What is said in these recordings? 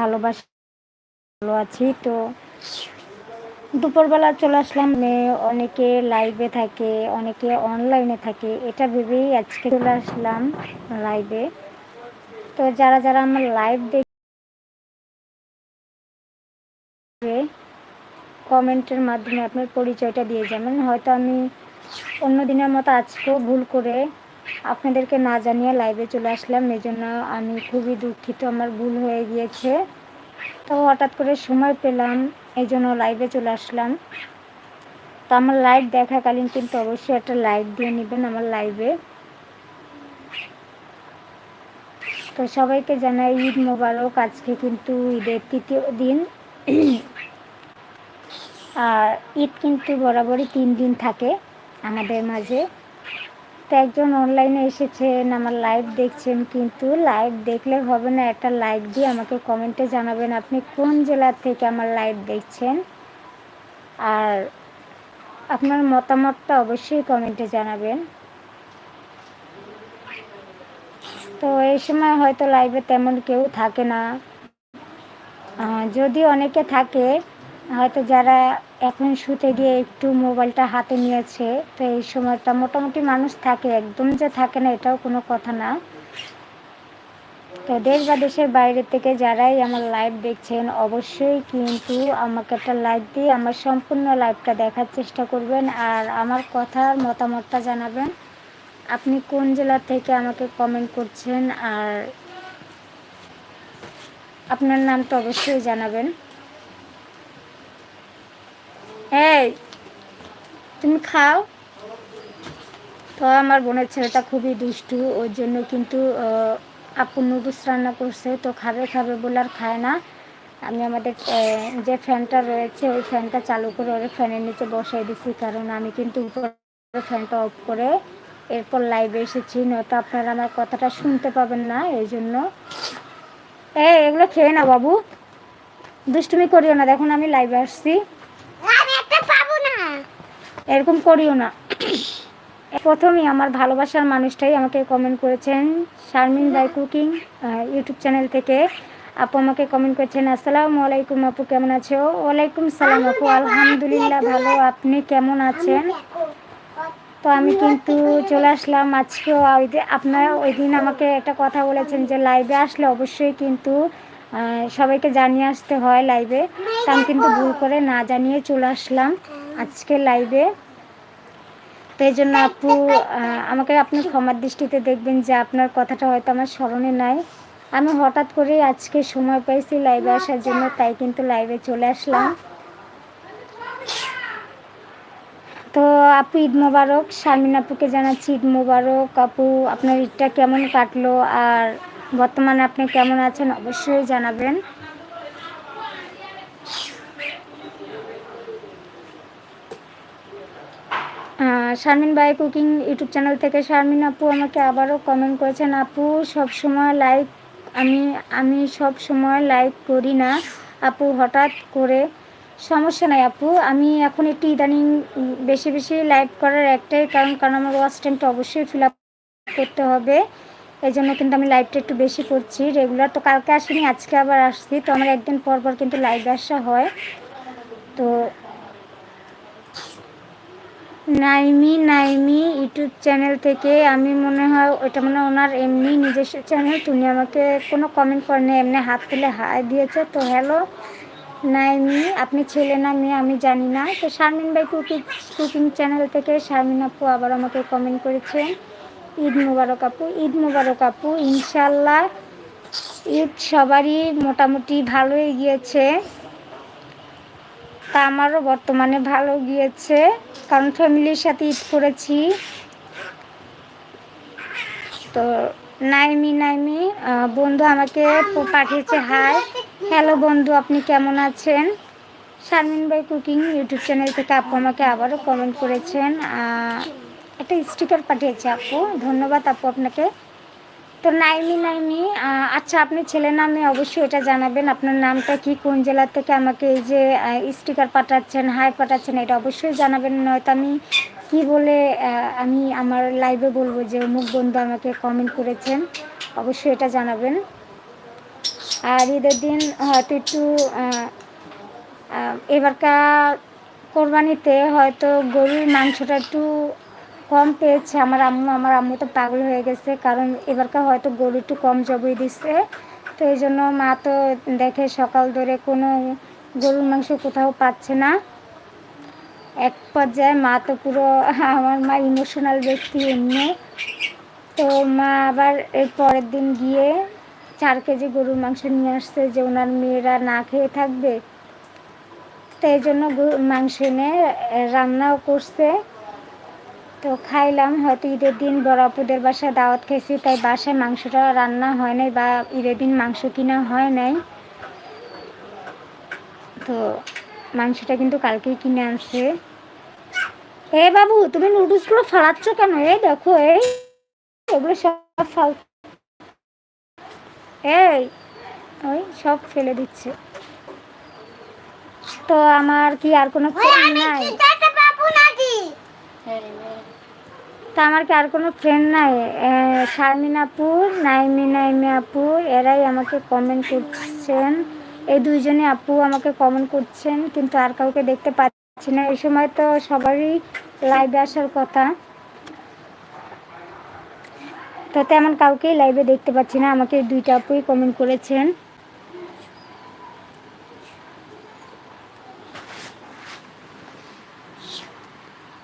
ভালোবাসা, ভালো আছি। তো দুপুরবেলা চলে আসলাম। মেয়ে অনেকে লাইভে থাকে, অনেকে অনলাইনে থাকে। এটা ভেবেই আজকে চলে আসলাম লাইভে তো যারা যারা আমার লাইভ দেখবে কমেন্টের মাধ্যমে আপনার পরিচয়টা দিয়ে যাবেন। হয়তো আমি অন্য দিনের মতো আজকেও ভুল করে আপনাদেরকে না জানিয়ে লাইভে চলে আসলাম এই জন্য আমি খুবই দুঃখিত, আমার ভুল হয়ে গিয়েছে। তো হঠাৎ করে সময় পেলাম এই জন্য লাইভে চলে আসলাম। তো আমার লাইভ দেখাকালীন কিন্তু অবশ্যই একটা লাইক দিয়ে নেবেন আমার লাইভে তো সবাইকে জানাই ঈদ মোবারক, আজকে কিন্তু ঈদের তৃতীয় দিন। আর ঈদ কিন্তু বরাবরই তিন দিন থাকে আমাদের মাঝে। তো একজন অনলাইনে এসেছেন, আমার লাইভ দেখছেন, কিন্তু লাইভ দেখলে হবে না, একটা লাইক দিয়ে আমাকে কমেন্টে জানাবেন আপনি কোন জেলা থেকে আমার লাইভ দেখছেন। আর আপনার মতামতটা অবশ্যই কমেন্টে জানাবেন। তো এই সময় হয়তো লাইভে তেমন কেউ থাকে না। যদি অনেকে থাকে হয়তো যারা এখন শুতে গিয়ে একটু মোবাইলটা হাতে নিয়েছে, তো এই সময়টা মোটামুটি মানুষ থাকে, একদম যে থাকে না, এটাও কোনো কথা না। তো দেশ বা দেশের বাইরে থেকে যারাই আমার লাইভ দেখছেন, অবশ্যই কিন্তু আমাকে একটা লাইভ দিয়ে আমার সম্পূর্ণ লাইভটা দেখার চেষ্টা করবেন। আর আমার কথার মতামতটা জানাবেন। আপনি কোন জেলা থেকে আমাকে কমেন্ট করছেন? আর আপনার নামটা অবশ্যই জানাবেন। এই, তুমি খাও। তো আমার বোনের ছেলেটা খুবই দুষ্টু, ওর জন্য কিন্তু আপু নুডলস রান্না করছে, তো খাবে খাবে বলে আর খায় না। আমি আমাদের যে ফ্যানটা রয়েছে, ওই ফ্যানটা চালু করে ওর ফ্যানের নিচে বসাই দিছি, কারণ আমি কিন্তু উপরে ফ্যানটা অফ করে এরপর লাইভে এসেছি, নয়তো আপনারা আমার কথাটা শুনতে পাবেন না, এই জন্য। এগুলো খেয়ে না বাবু। দুষ্টুমি করিও না, দেখুন আমি লাইভে আসছি। এরকম করিও না। প্রথমেই আমার ভালোবাসার মানুষটাই আমাকে কমেন্ট করেছেন Sharmin by cooking YouTube channel থেকে। আপু আমাকে কমেন্ট করেছেন, আসসালামু আলাইকুম আপু, কেমন আছো? ওয়ালাইকুম সালাম আপু, আলহামদুলিল্লাহ ভালো। আপনি কেমন আছেন? তো আমি কিন্তু চলে আসলাম আজকেও। ওই আপনারা ওই দিন আমাকে একটা কথা বলেছেন যে লাইভে আসলে অবশ্যই কিন্তু সবাইকে জানিয়ে আসতে হয় লাইভে তা আমি কিন্তু ভুল করে না জানিয়ে চলে আসলাম। আজকে লাইভে তো এই জন্য আপু আমাকে আপনি ক্ষমার দৃষ্টিতে দেখবেন যে আপনার কথাটা হয়তো আমার স্মরণে নাই। আমি হঠাৎ করে আজকে সময় পাইছি লাইভে আসার জন্য, তাই কিন্তু লাইভে চলে আসলাম। তো আপু, ঈদ মোবারক। শারমিন আপুকে জানাচ্ছি ঈদ মোবারক। আপু, আপনার ঈদটা কেমন কাটলো? আর বর্তমানে আপনি কেমন আছেন? অবশ্যই জানাবেন। Sharmin by cooking YouTube channel থেকে। শারমিন আপু আমাকে আবারও কমেন্ট করেছেন, আপু সব সময় লাইক আমি আমি সব সময় লাইক করি না। আপু, হঠাৎ করে সমস্যা নাই আপু। আমি এখন একটু ইদানিং বেশি বেশি লাইভ করার একটাই কারণ কারণ আমার ওয়াচ টাইমটা অবশ্যই ফিল আপ করতে হবে। এই জন্য কিন্তু আমি লাইভটা একটু বেশি করছি। রেগুলার তো কালকে আসিনি, আজকে আবার আসছি। তো আমার একদিন পর পর কিন্তু লাইভ আসা হয়। তো নাইমি নাইমি ইউটিউব চ্যানেল থেকে আমি মনে হয় ওইটা মানে ওনার এমনি নিজস্ব চ্যানেল। তুমি আমাকে কোনো কমেন্ট করেনি, এমনি হাত তুলে হাই দিয়েছে। তো হ্যালো নাইমি, আপনি ছেলে না মেয়ে আমি জানি না। তো শারমিন ভাই কুকিং কুকিং চ্যানেল থেকে শারমিন আপু আবার আমাকে কমেন্ট করেছেন ঈদ মুবারক আপু, ঈদ মুবারক আপু ইনশাল্লাহ ঈদ সবারই মোটামুটি ভালোই গিয়েছে। তা আমারও বর্তমানে ভালো গিয়েছে, কারণ ফ্যামিলির সাথে ঈদ করেছি। তো নাইমি নাইমি বন্ধু আমাকে পাঠিয়েছে, হাই, হ্যালো বন্ধু, আপনি কেমন আছেন? শারমিন ভাই কুকিং ইউটিউব চ্যানেল থেকে আপু আমাকে আবারও কমেন্ট করেছেন। একটা স্টিকার পাঠিয়েছে আপু, ধন্যবাদ আপু আপনাকে। তো নাইমি নাইমি আচ্ছা আপনি ছেলের নামে অবশ্যই এটা জানাবেন। আপনার নামটা কি, কোন জেলা থেকে আমাকে এই যে স্টিকার পাঠাচ্ছেন হাই পাঠাচ্ছেন, এটা অবশ্যই জানাবেন। নয়তো আমি কি বলে আমি আমার লাইভে বলব যে, অমুক বন্ধু আমাকে কমেন্ট করেছেন, অবশ্যই এটা জানাবেন। আর ঈদের দিন হয়তো একটু এবারকার কোরবানিতে হয়তো গরুর মাংসটা একটু কম পেয়েছে। আমার আম্মু আমার আম্মু তো পাগল হয়ে গেছে, কারণ এবারকার হয়তো গরু একটু কম জবই দিচ্ছে তো এই জন্য মা তো দেখে সকাল ধরে কোনো গরুর মাংস কোথাও পাচ্ছে না। এক পর্যায়ে মা তো পুরো আমার মা ইমোশনাল ব্যক্তি এমনি। তো মা আবার এর পরের দিন গিয়ে চার কেজি গরুর মাংস নিয়ে আসছে যে ওনার মেয়েরা না খেয়ে থাকবে। তো এই জন্য মাংস এনে রান্নাও করছে। তো খাইলাম হয়তো ঈদের দিন বড়াপুদের বাসায় দাওয়াত খেয়েছি তাই বাসায় মাংসটা রান্না হয় নাই বা ঈদের দিন মাংস কিনা হয় নাই। তো মাংসটা কিন্তু কালকেই কিনে আনছে। এ বাবু তুমি নুডলসগুলো ফালাচ্ছ কেন? এই দেখো এই এগুলো সব ফাল এই ওই সব ফেলে দিচ্ছে। তো আমার কি আর কোনো নাই? তা আমার কি আর কোনো ফ্রেন্ড নাই? শারমিন আপু নাইমি নাইমি আপু, এরাই আমাকে কমেন্ট করছেন। এই দুইজনে আপু আমাকে কমেন্ট করছেন, কিন্তু আর কাউকে দেখতে পাচ্ছি না। এই সময় তো সবারই লাইভে আসার কথা। তো তেমন কাউকেই লাইভে দেখতে পাচ্ছি না। আমাকে দুইটা আপুই কমেন্ট করেছেন।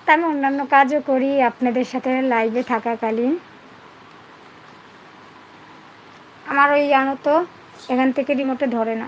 তা আমি অন্যান্য কাজও করি আপনাদের সাথে লাইভে থাকাকালীন। আমার ওই জানো তো এখান থেকে রিমোটে ধরে না।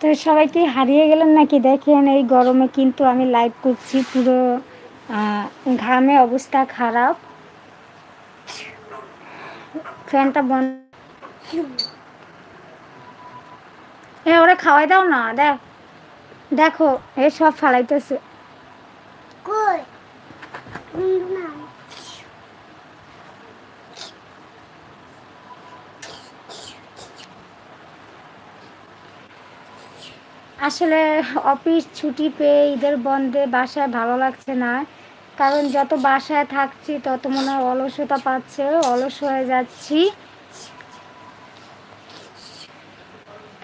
তো সবাই কি হারিয়ে গেলেন নাকি? দেখেন, এই গরমে কিন্তু আমি লাইভ করছি, পুরো ঘামে অবস্থা খারাপ। ফ্যানটা বন্ধ। এ, ওরা খাওয়াই দাও না, দেখ। দেখো, এ সব ফালাইতেছে। আসলে অফিস ছুটি পেয়ে ঈদের বন্ধে বাসায় ভালো লাগছে না। কারণ যত বাসায় থাকছি, তত মনে হয় অলসতা পাচ্ছে, অলস হয়ে যাচ্ছি।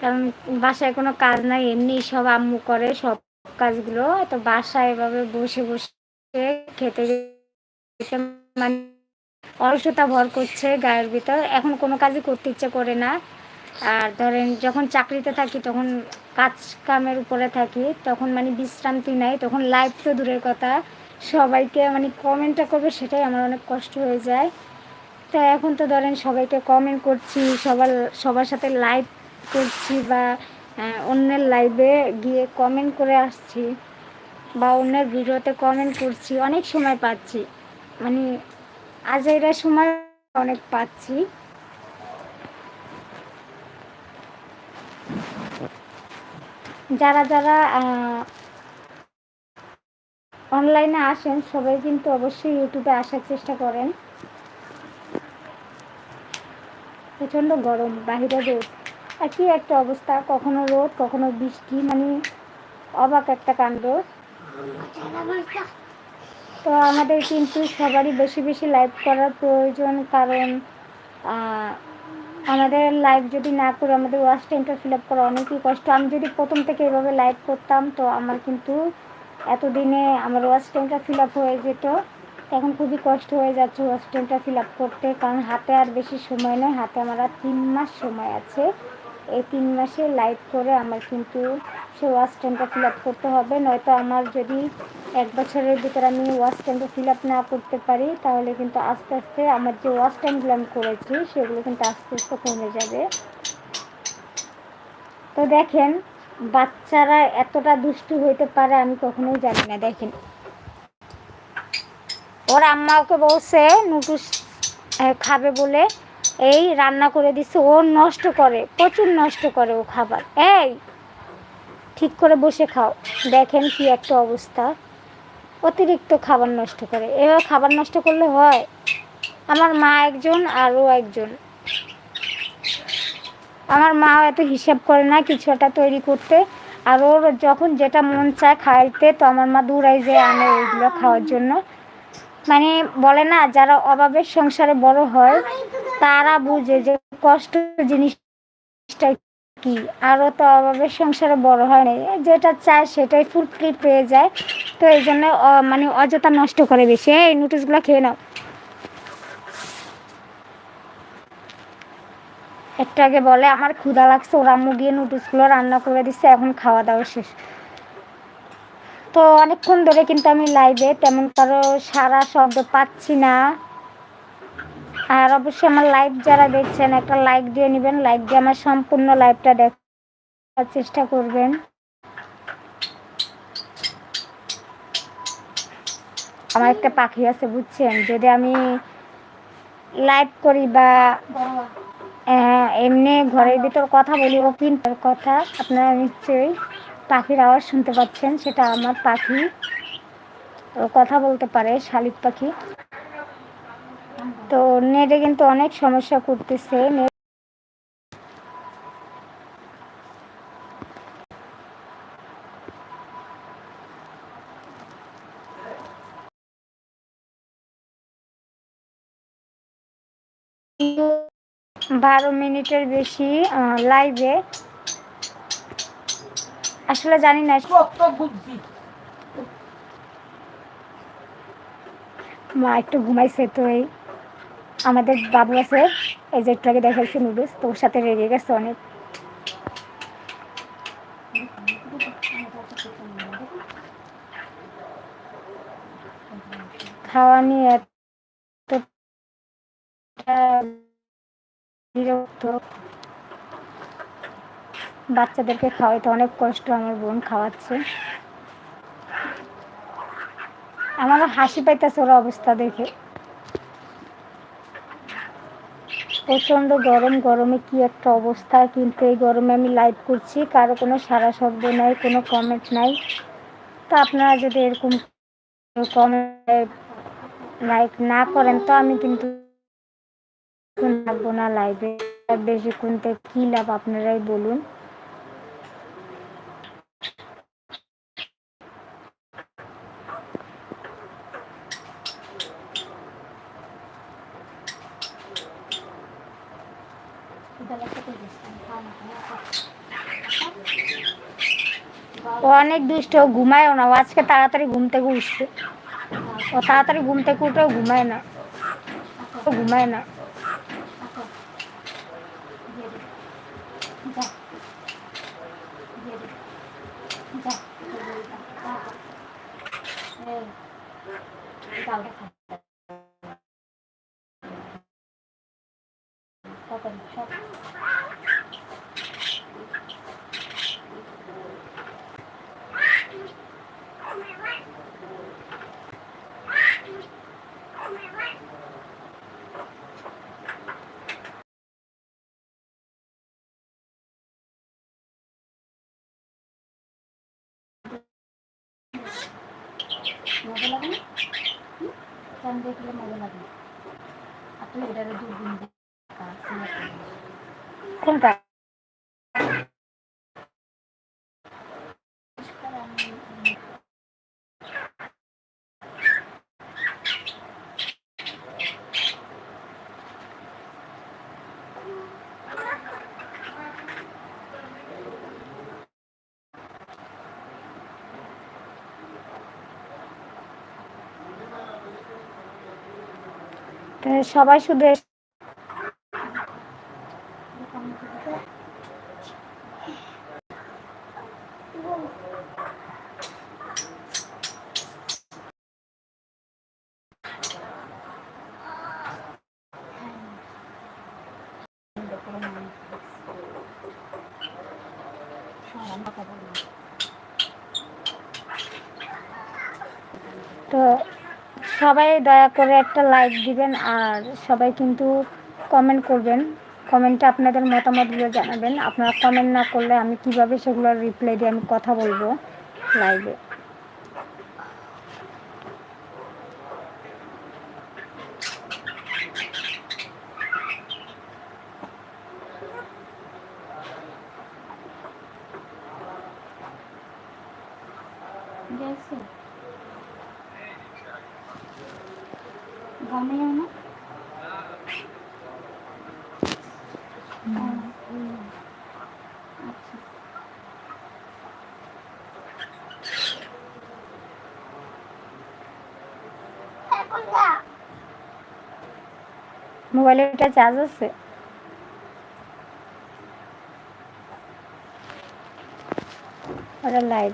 কারণ বাসায় কোনো কাজ নাই, এমনি সব আম্মু করে সব কাজগুলো। তো বাসায় এভাবে বসে বসে খেতে মানে অলসতা ভর করছে গায়ের ভিতর। এখন কোনো কাজই করতে ইচ্ছে করে না। আর ধরেন যখন চাকরিতে থাকি, তখন কাজ কামের উপরে থাকি, তখন মানে বিশ্রান্তি নাই, তখন লাইভ তো দূরের কথা। সবাইকে মানে কমেন্টটা করবে সেটাই আমার অনেক কষ্ট হয়ে যায়। তো এখন তো ধরেন সবাইকে কমেন্ট করছি, সবার সবার সাথে লাইভ করছি বা অন্যের লাইভে গিয়ে কমেন্ট করে আসছি বা অন্যের ভিডিওতে কমেন্ট করছি, অনেক সময় পাচ্ছি। মানে আজ এরা সময় অনেক পাচ্ছি। যারা যারা অনলাইনে আসেন, সবাই কিন্তু অবশ্যই ইউটিউবে আসার চেষ্টা করেন। প্রচণ্ড গরম, বাহিরে রোদ। একই একটা অবস্থা, কখনো রোদ, কখনো বৃষ্টি মানে অবাক একটা কাণ্ড। তো আমাদের কিন্তু সবারই বেশি বেশি লাইভ করার প্রয়োজন, কারণ আমাদের লাইভ যদি না করে, আমাদের ওয়াচ টাইমটা ফিল আপ করা অনেকই কষ্ট। আমি যদি প্রথম থেকে এভাবে লাইভ করতাম, তো আমার কিন্তু এতদিনে আমার ওয়াচ টাইমটা ফিল আপ হয়ে যেত। এখন খুবই কষ্ট হয়ে যাচ্ছে ওয়াচ টাইমটা ফিল আপ করতে, কারণ হাতে আর বেশি সময় নয়। হাতে আমার আর তিন মাস সময় আছে। এই তিন মাসে লাইভ করে আমার কিন্তু সেই ওয়াচ টাইমটা ফিল আপ করতে হবে। নয়তো আমার যদি এক বছরের ভিতরে আমি ওয়াচ টাইমটা ফিল আপ না করতে পারি, তাহলে কিন্তু আস্তে আস্তে আমার যে ওয়াচ টাইমগুলো আমি করেছি, সেগুলো কিন্তু আস্তে আস্তে কমে যাবে। তো দেখেন, বাচ্চারা এতটা দুষ্টু হইতে পারে আমি কখনোই জানি না, দেখেন। ওর আম্মা ওকে বলছে নুডলস খাবে বলে এই রান্না করে দিচ্ছে, ও নষ্ট করে, প্রচুর নষ্ট করে ও খাবার। এই ঠিক করে বসে খাও। দেখেন কি একটা অবস্থা। অতিরিক্ত খাবার নষ্ট করে। এবার খাবার নষ্ট করলে হয়? আমার মা একজন, আরও একজন। আমার মাও এত হিসাব করে না কিছু একটা তৈরি করতে। আর ওর যখন যেটা মন চায় খাইতে, তো আমার মা দূরাই যে আনে ওইগুলো খাওয়ার জন্য। মানে বলে না, যারা অভাবের সংসারে বড় হয়, তারা বুঝে যে কষ্ট জিনিসটা কি? আরও তো অভাবের সংসারে বড় হয় না যেটা চায় সেটাই ফুলফিল পেয়ে যায়। তো এই জন্য মানে অযথা নষ্ট করে বেশি। এই নুডলসগুলো খেয়ে নাও। একটু আগে বলে, আমার ক্ষুধা লাগছে, ওরা আম্মু নুডলসগুলো রান্না করে দিচ্ছে, এখন খাওয়া দাওয়া শেষ। তো অনেকক্ষণ ধরে কিন্তু আমি লাইভে তেমন কারও সারা শব্দ পাচ্ছি না। আর অবশ্যই আমার লাইভ যারা দেখছেন একটা লাইক দিয়ে নেবেন। লাইক দিয়ে আমার সম্পূর্ণ লাইভটা দেখার চেষ্টা করবেন। আমার একটা পাখি আছে বুঝছেন? যদি আমি লাইভ করি বা আহ, এমনি ঘরের ভিতর কথা বলি ও কিন্তু কথা আপনারা নিশ্চয়ই পাখির আওয়াজ শুনতে পাচ্ছেন সেটা আমার পাখি। ও কথা বলতে পারে শালিক পাখি। তো নেটে কিন্তু অনেক সমস্যা করতেছে নেট বারো মিনিটের বেশি লাইভে আসলে জানি না। মা একটু ঘুমাইছে তো এই। আমাদের বাবু আছে, এই যে একটু আগে দেখাইছে নুডলস তো ওর সাথে রেগে গেছে অনেক। খাওয়া নিয়ে বিরক্ত। বাচ্চাদেরকে খাওয়াইতে অনেক কষ্ট আমার বোন খাওয়াচ্ছে। আমারও হাসি পাইতেছে ওরা অবস্থা দেখে। প্রচণ্ড গরম, গরমে কি একটা অবস্থা, কিন্তু এই গরমে আমি লাইভ করছি, কারও কোনো সারা শব্দ নাই, কোনো কমেন্ট নাই। তো আপনারা যদি এরকম কমেন্ট লাইক না করেন, তো আমি কিন্তু লাগবো না লাইভে বেশিক্ষণ থেকে কী লাভ, আপনারাই বলুন ও অনেক দুষ্ট ঘুমায়ও না ও আজকে তাড়াতাড়ি ঘুম থেকে উঠছে ও তাড়াতাড়ি ঘুম থেকে উঠেও ঘুমায় না ও ঘুমায় না লাগে না হুম? ফ্যান দেখলে মজা লাগে না আর তুই এটারে দূরবীন দেখা সিলেক্ট করিস। কোনটা তো সবাই শুধু এস- তো সবাই দয়া করে একটা লাইক দিবেন আর সবাই কিন্তু কমেন্ট করবেন। কমেন্টে আপনাদের মতামতগুলো জানাবেন। আপনারা কমেন্ট না করলে আমি কীভাবে সেগুলোর রিপ্লাই দিয়ে আমি কথা বলব লাইভে মোবাইলের চার্জ আছে? লাইভ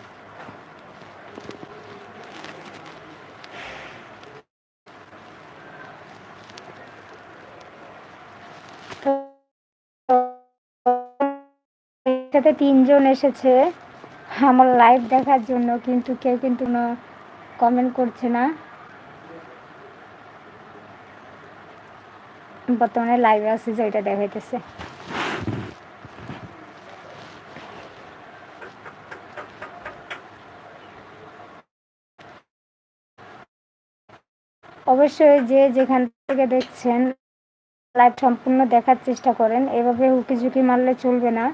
সাথে তিনজন এসেছে আমার লাইভ দেখার জন্য, কিন্তু কেউ কিন্তু কমেন্ট করছে না। বর্তমানে লাইভে আছে, যে ওইটা দেখাইতেছে। অবশ্যই যে যেখান থেকে দেখছেন লাইভ সম্পূর্ণ দেখার চেষ্টা করেন। এভাবে উকি ঝুঁকি মারলে চলবে না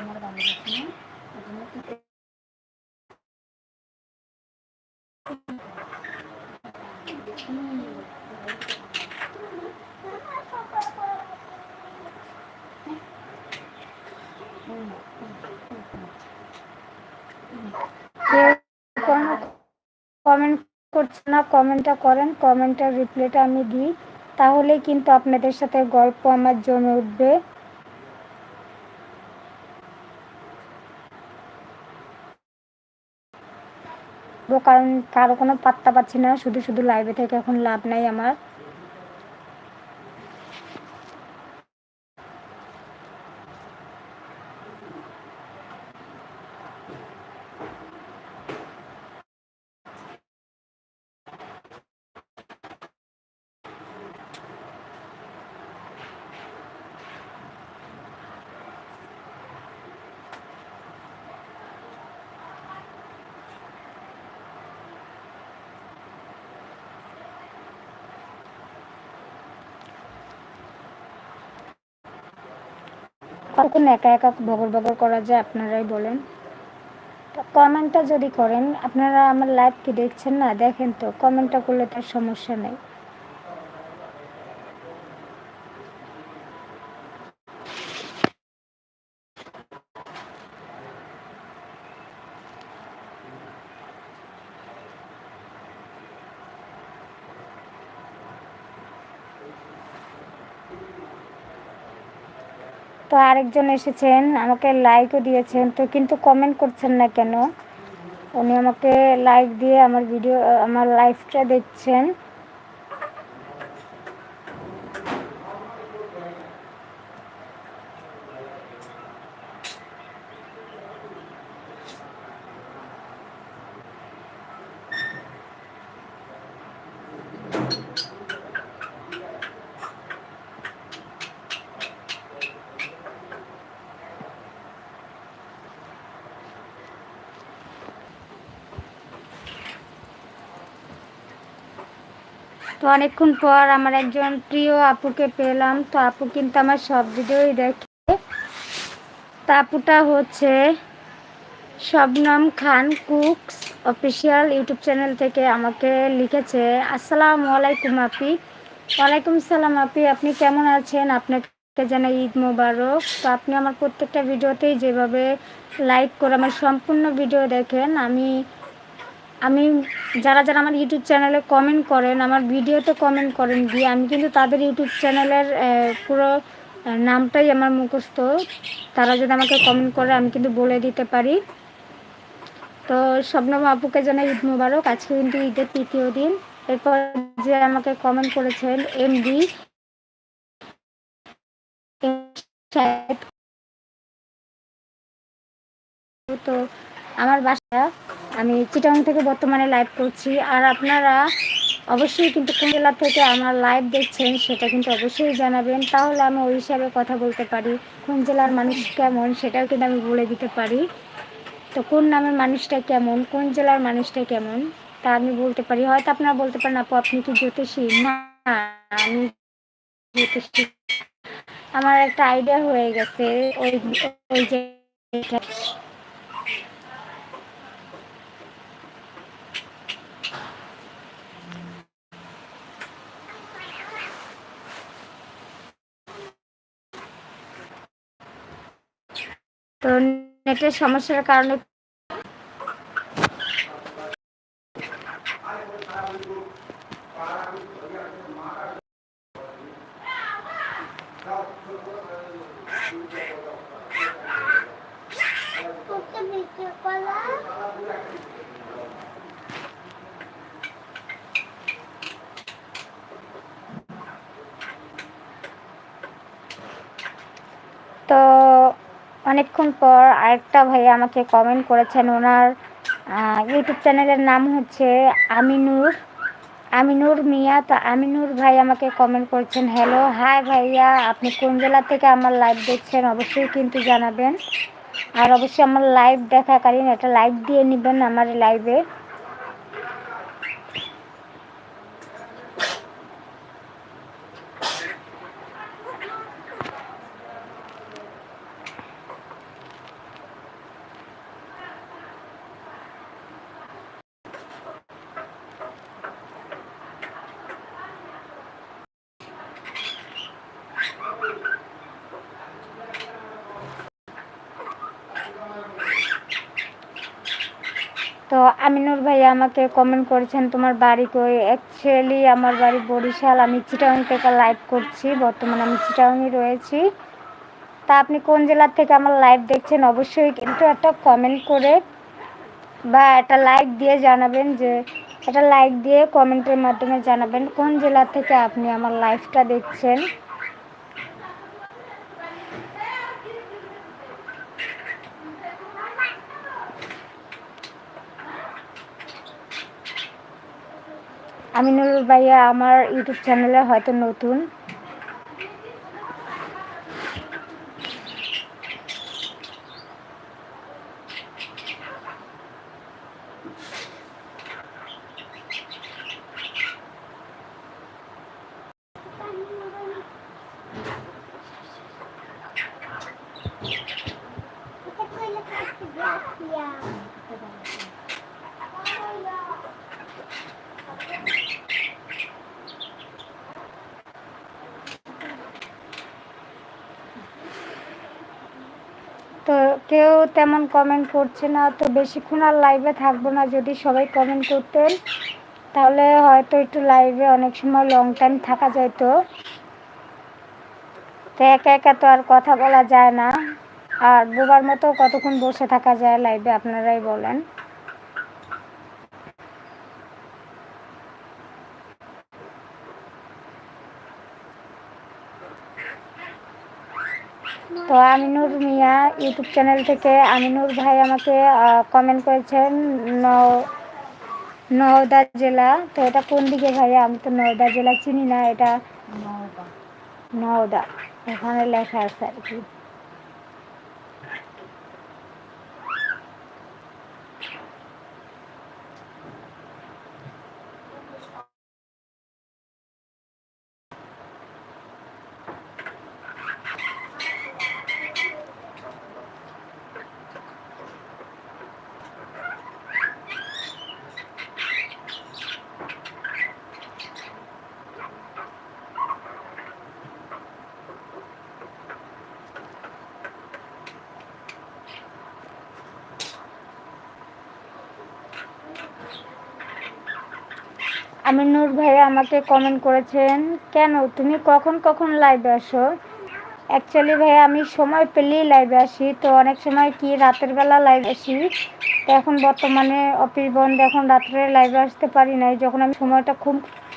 আমার ভালো লাগছে না ওই জন্য কি কেউ কোনো কমেন্ট করছে না কমেন্টটা করেন, কমেন্টের রিপ্লাইটা আমি দিই। তাহলে কিন্তু আপনাদের সাথে গল্প আমার জমে উঠবে। কারণ কারও কোনো পাত্তা পাচ্ছি না, শুধু শুধু লাইভে থেকে এখন লাভ নাই আমার। কখন একা একা বগর বগর করা যায় আপনারাই বলেন। কমেন্টটা যদি করেন, আপনারা আমার লাইভ কি দেখছেন না, দেখেন তো কমেন্টটা করলে তার সমস্যা নেই। তো আরেকজন এসেছেন, আমাকে লাইকও দিয়েছেন, তো কিন্তু কমেন্ট করছেন না কেন? উনি আমাকে লাইক দিয়ে আমার ভিডিও আমার লাইফটা দেখছেন। তো অনেকক্ষণ পর আমার একজন প্রিয় আপুকে পেলাম। তো আপু কিন্তু আমার সব ভিডিওই দেখে। তা আপুটা হচ্ছে Shabnam Khan, cooks official YouTube channel থেকে আমাকে লিখেছে, আসসালামু আলাইকুম আপি। ওয়ালাইকুম সালাম আপি, আপনি কেমন আছেন? আপনাকে জানাই ঈদ মোবারক। তো আপনি আমার প্রত্যেকটা ভিডিওতেই যেভাবে লাইক করে আমার সম্পূর্ণ ভিডিও দেখেন, আমি আমি, যারা যারা আমার ইউটিউব চ্যানেলে কমেন্ট করেন, আমার ভিডিওতে কমেন্ট করেন দিয়ে আমি কিন্তু তাদের ইউটিউব চ্যানেলের পুরো নামটাই আমার মুখস্থ। তারা যদি আমাকে কমেন্ট করে, আমি কিন্তু বলে দিতে পারি। তো স্বপ্নম আপুকে জানাই ঈদ মুবারক। আজকে কিন্তু ঈদের তৃতীয় দিন। এরপর যে আমাকে কমেন্ট করেছেন এমডি তো আমার বাসা আমি চিটাং থেকে বর্তমানে লাইভ করছি। আর আপনারা অবশ্যই কিন্তু কোন থেকে আমার লাইভ দেখছেন, সেটা কিন্তু অবশ্যই জানাবেন। তাহলে আমি ওই হিসাবে কথা বলতে পারি, কোন জেলার মানুষ কেমন, সেটাও কিন্তু আমি বলে দিতে পারি। তো কোন নামের মানুষটা কেমন, কোন জেলার মানুষটা কেমন, তা আমি বলতে পারি। হয়তো আপনারা বলতে পারেন, আপু, আপনি কি জ্যোতিষী? না, আমি শিখ- আমার একটা আইডিয়া হয়ে গেছে, ওই ওই যে তো নেটের সমস্যার কারণে তো অনেকক্ষণ পর আরেকটা ভাই আমাকে কমেন্ট করেছেন। ওনার ইউটিউব চ্যানেলের নাম হচ্ছে আমিনুর আমিনুর মিয়া। তো আমিনুর ভাই আমাকে কমেন্ট করেছেন হ্যালো হাই ভাইয়া, আপনি কোন জেলা থেকে আমার লাইভ দেখছেন অবশ্যই কিন্তু জানাবেন। আর অবশ্যই আমার লাইভ দেখাকালীন একটা লাইক দিয়ে নেবেন আমার লাইভে তো আমিনুর ভাই আমাকে কমেন্ট করেছেন, তোমার বাড়ি কই? অ্যাকচুয়ালি আমার বাড়ি বরিশাল। আমি চিটাং থেকে লাইভ করছি। বর্তমানে আমি চিটাংয়ে রয়েছি। তা আপনি কোন জেলার থেকে আমার লাইভ দেখছেন অবশ্যই কিন্তু একটা কমেন্ট করে বা একটা লাইক দিয়ে জানাবেন যে, একটা লাইক দিয়ে কমেন্টের মাধ্যমে জানাবেন কোন জেলা থেকে আপনি আমার লাইভটা দেখছেন। আমিনুল ভাইয়া আমার ইউটিউব চ্যানেলে হয়তো নতুন তো কেউ তেমন কমেন্ট করছে না, তো বেশিক্ষণ আর লাইভে থাকব না। যদি সবাই কমেন্ট করতেন, তাহলে হয়তো একটু লাইভে অনেক সময় লং টাইম থাকা যেত তো একা একা তো আর কথা বলা যায় না। আর বোবার মতো কতক্ষণ বসে থাকা যায় লাইভে আপনারাই বলেন। তো আমিনুর মিয়া ইউটিউব চ্যানেল থেকে আমিনুর ভাই আমাকে কমেন্ট করেছেন নওদা জেলা। তো এটা কোন দিকে ভাইয়া আমি তো নওদা জেলা চিনি না এটা নওদা। এখানে লেখা আছে আর কি। আমিনুর ভাই আমাকে কমেন্ট করেছেন, কেন? তুমি কখন কখন লাইভে আসো? অ্যাকচুয়ালি ভাই আমি সময় পেলেই লাইভে আসি। তো অনেক সময় কি রাতের বেলা লাইভ আসি। তো এখন বর্তমানে অফিস বন্ধ, এখন রাত্রে লাইভে আসতে পারি নাই। যখন আমি সময়টা খুব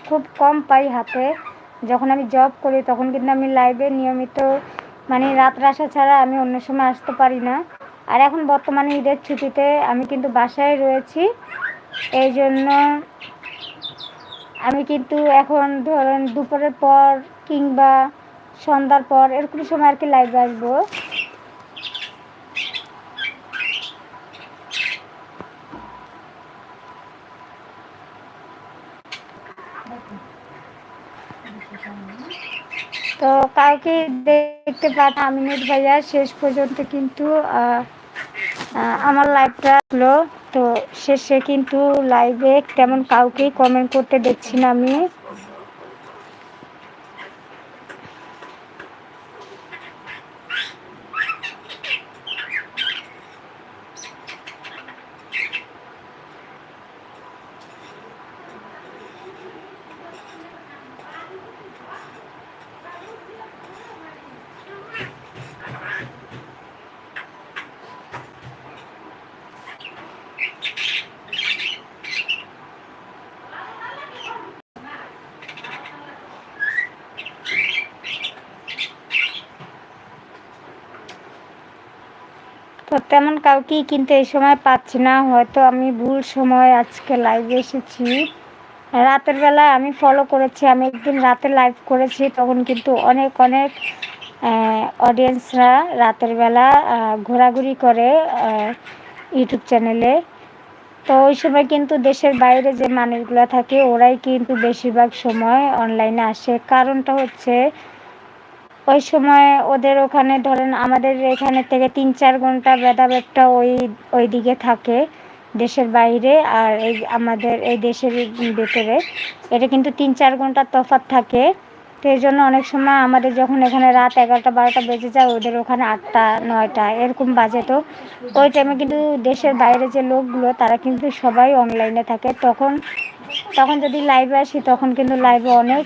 খুব কম পাই হাতে, যখন আমি জব করি, তখন কিন্তু আমি লাইভে নিয়মিত মানে রাত্রে আসা ছাড়া আমি অন্য সময় আসতে পারি না। আর এখন বর্তমানে ঈদের ছুটিতে আমি কিন্তু বাসায় রয়েছি। এই জন্য আমি কিন্তু এখন ধরেন দুপুরের পর কিংবা সন্ধ্যার পর এরকম সময় আর কি লাইভে আসব। তো কাউকে দেখতে পান আমিনুর ভাইয়া শেষ পর্যন্ত কিন্তু আমার লাইভটা হলো। তো শেষে কিন্তু লাইভে তেমন কাউকেই কমেন্ট করতে দেখছি না আমি। তেমন কাউকেই কিন্তু এই সময় পাচ্ছি না। হয়তো আমি ভুল সময় আজকে লাইভে এসেছি। রাতের বেলায় আমি ফলো করেছি, আমি একদিন রাতে লাইভ করেছি, তখন কিন্তু অনেক অনেক অডিয়েন্সরা রাতের বেলা ঘোরাঘুরি করে ইউটিউব চ্যানেলে তো ওই সময় কিন্তু দেশের বাইরে যে মানুষগুলো থাকে, ওরাই কিন্তু বেশিরভাগ সময় অনলাইনে আসে। কারণটা হচ্ছে ওই সময় ওদের ওখানে ধরেন আমাদের এখানে থেকে তিন চার ঘণ্টা ভেদাভেদটা ওই ওই দিকে থাকে দেশের বাইরে আর এই আমাদের এই দেশের ভেতরে। এটা কিন্তু তিন চার ঘণ্টা তফাৎ থাকে। তো এই জন্য অনেক সময় আমাদের যখন এখানে রাত এগারোটা, বারোটা বেজে যায়, ওদের ওখানে আটটা, নয়টা এরকম বাজে তো। ওই টাইমে কিন্তু দেশের বাইরে যে লোকগুলো, তারা কিন্তু সবাই অনলাইনে থাকে। তখন তখন যদি লাইভে আসি, তখন কিন্তু লাইভে অনেক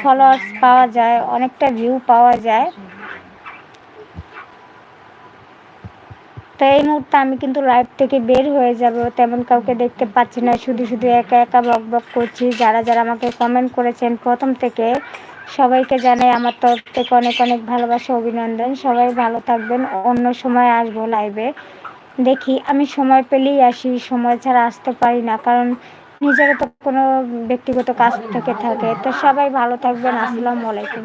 ফলোয়ার্স পাওয়া যায়, অনেকটা ভিউ পাওয়া যায়। তো এই মুহূর্তে আমি কিন্তু লাইভ থেকে বের হয়ে যাব, তেমন কাউকে দেখতে পাচ্ছি না, শুধু শুধু একা একা বক বক করছি। যারা যারা আমাকে কমেন্ট করেছেন প্রথম থেকে, সবাইকে জানাই আমার তরফ থেকে অনেক অনেক ভালোবাসা, অভিনন্দন। সবাই ভালো থাকবেন, অন্য সময় আসব লাইভে দেখি, আমি সময় পেলেই আসি, সময় ছাড়া আসতে পারি না, কারণ নিজেরও তো কোনো ব্যক্তিগত কাজ থেকে থাকে। তো সবাই ভালো থাকবেন। আসসালামু আলাইকুম।